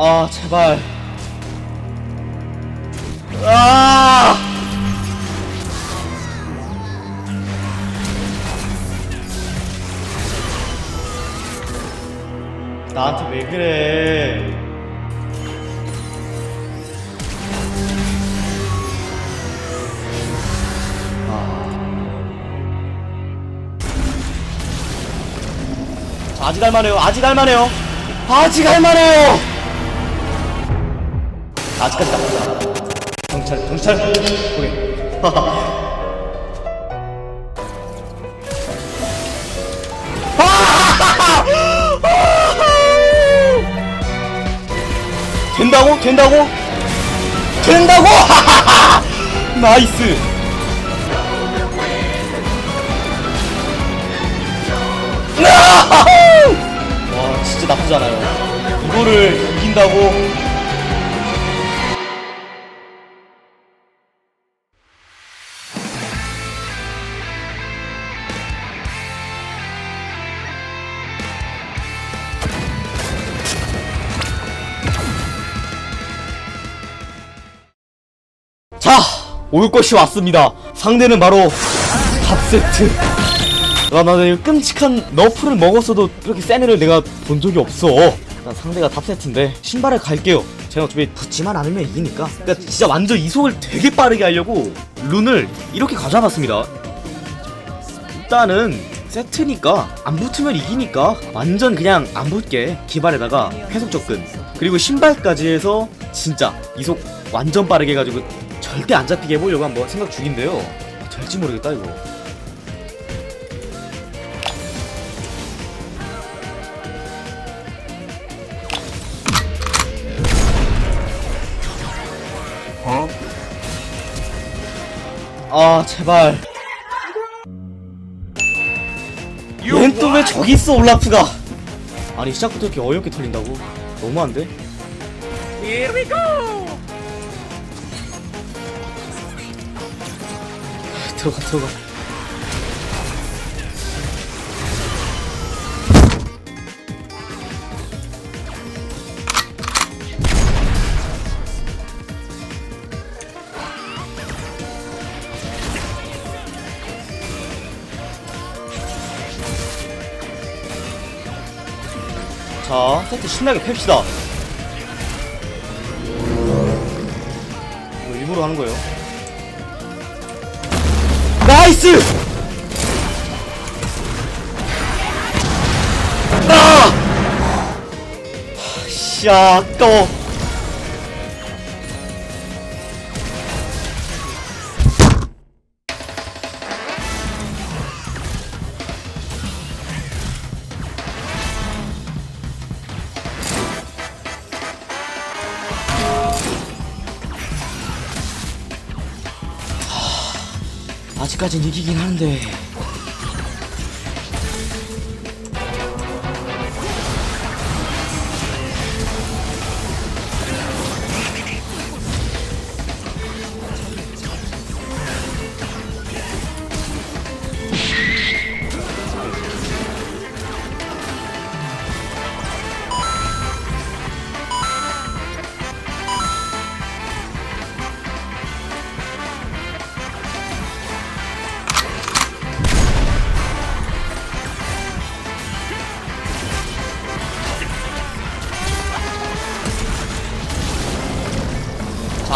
아 제발 아 나한테 왜 그래 자, 아직 할만해요. 아직 할만해요. 아직 할만해요. 아직까지 않아. 경찰, 경찰. 오케이. 된다고? 된다고? 된다고? 나이스. 와 진짜 나쁘지 않아요 이거를 이긴다고 올 것이 왔습니다 상대는 바로 탑세트 아, 나는 끔찍한 너프를 먹었어도 그렇게 센 애를 내가 본 적이 없어. 상대가 탑세트인데 신발을 갈게요. 제가 어차피 붙지만 않으면 이기니까. 그러니까 진짜 완전 이속을 되게 빠르게 하려고 룬을 이렇게 가져와봤습니다. 일단은 세트니까 안 붙으면 이기니까 완전 그냥 안 붙게 기발에다가 회속 접근 그리고 신발까지 해서 진짜 이속 완전 빠르게 해가지고 절대 안 잡히게 해보려고 한번 생각 중인데요. 될지 모르겠다 이거. 아 제발 얜 또 왜 저기 있어 올라프가 아니 시작부터 이렇게 어이없게 털린다고? 너무한데? Here we go! 들어가 들어가. 자 세트 신나게 팹시다. 이거 일부러 하는 거예요 나이스! 아! 씨, 아까워. 아직까진 이기긴 하는데.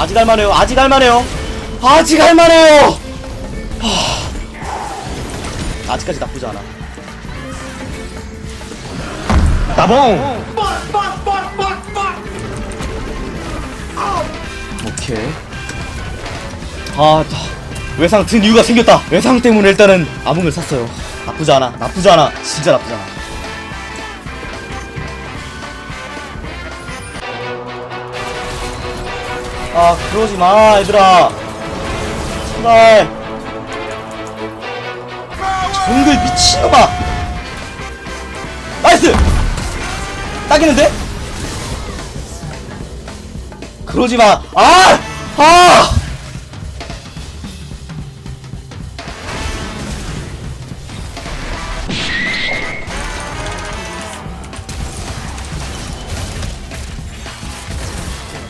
아직 할만해요. 아직 할만해요. 아직 할만해요. 하... 아직까지 나쁘지 않아. 나봉. 오케이. 아, 나 외상 든 이유가 생겼다. 외상 때문에 일단은 암흑을 샀어요. 나쁘지 않아. 나쁘지 않아. 진짜 나쁘지 않아. 아 그러지 마 얘들아. 제발. 정글 미친놈아. 나이스! 딱이는데? 그러지 마. 아! 아!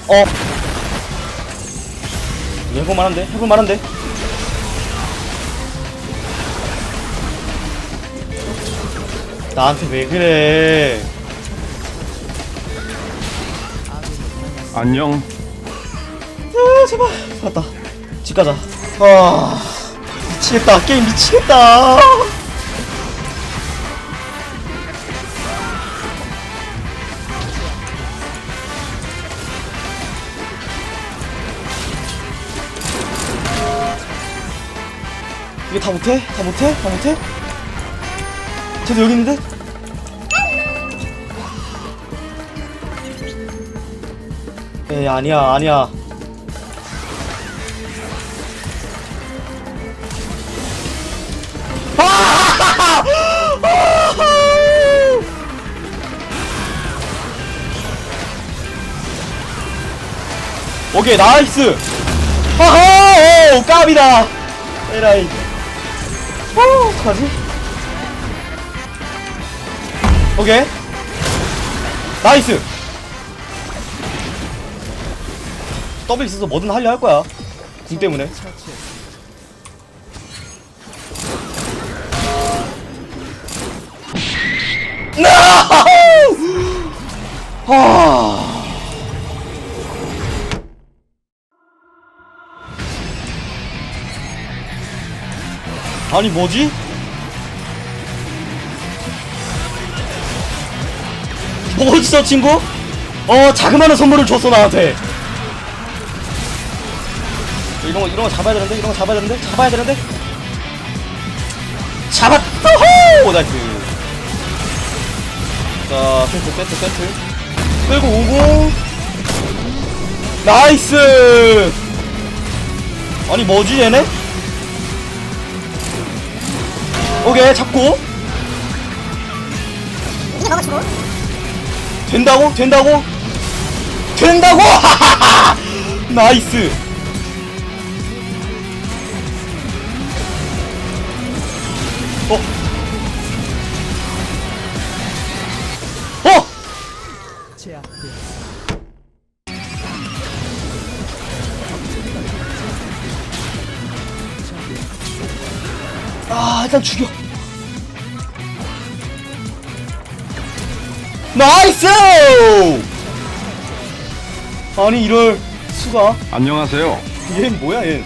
어 이거 해볼만 한데? 해볼만 한데? 나한테 왜 그래? 안녕. 아 제발. 살았다. 집 가자. 아 미치겠다. 게임 미치겠다 이게 다 못해? 다 못해? 다 못해? 쟤도 여기 있는데? 에이 아니야 아니야 오케이 나이스 하하 오 까비다 에라이 어 어떡하지 오케이. 나이스. 더블 있어서 뭐든 하려 할 거야. 궁 때문에. 하... 아 니 뭐지? 뭐지 저 친구? 어 자그마한 선물을 줬어 나한테. 이런 거 이런 거 잡아야 되는데? 이런 거 잡아야 되는데? 잡아야 되는데? 잡았다 호 나이스. 자 세트 세트 세트 끌고 오고. 나이스! 아니 뭐지 얘네? 오케이 잡고 된다고? 된다고? 된다고? 하하하! 나이스 아 일단 죽여 나이스 아니 이럴 수가 안녕하세요. 얘는 뭐야 얘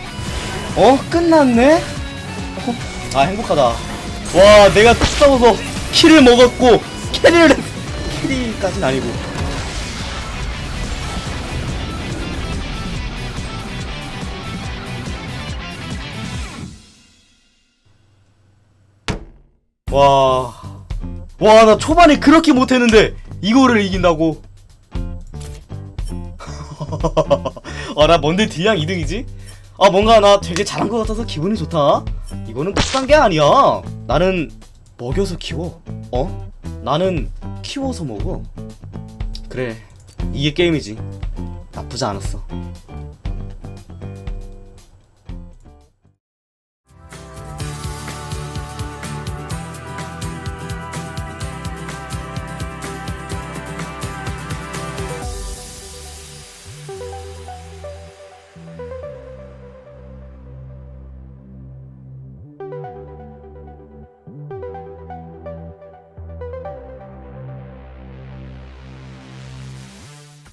어? 끝났네? 어? 아 행복하다 와 내가 싸워서 킬을 먹었고 캐리를 했- 캐리까진 아니고 와. 와, 나 초반에 그렇게 못했는데, 이거를 이긴다고. 아, 나 뭔데 딜량 2등이지? 아, 뭔가 나 되게 잘한 것 같아서 기분이 좋다. 이거는 끝난 게 아니야. 나는 먹여서 키워. 어? 나는 키워서 먹어. 그래. 이게 게임이지. 나쁘지 않았어.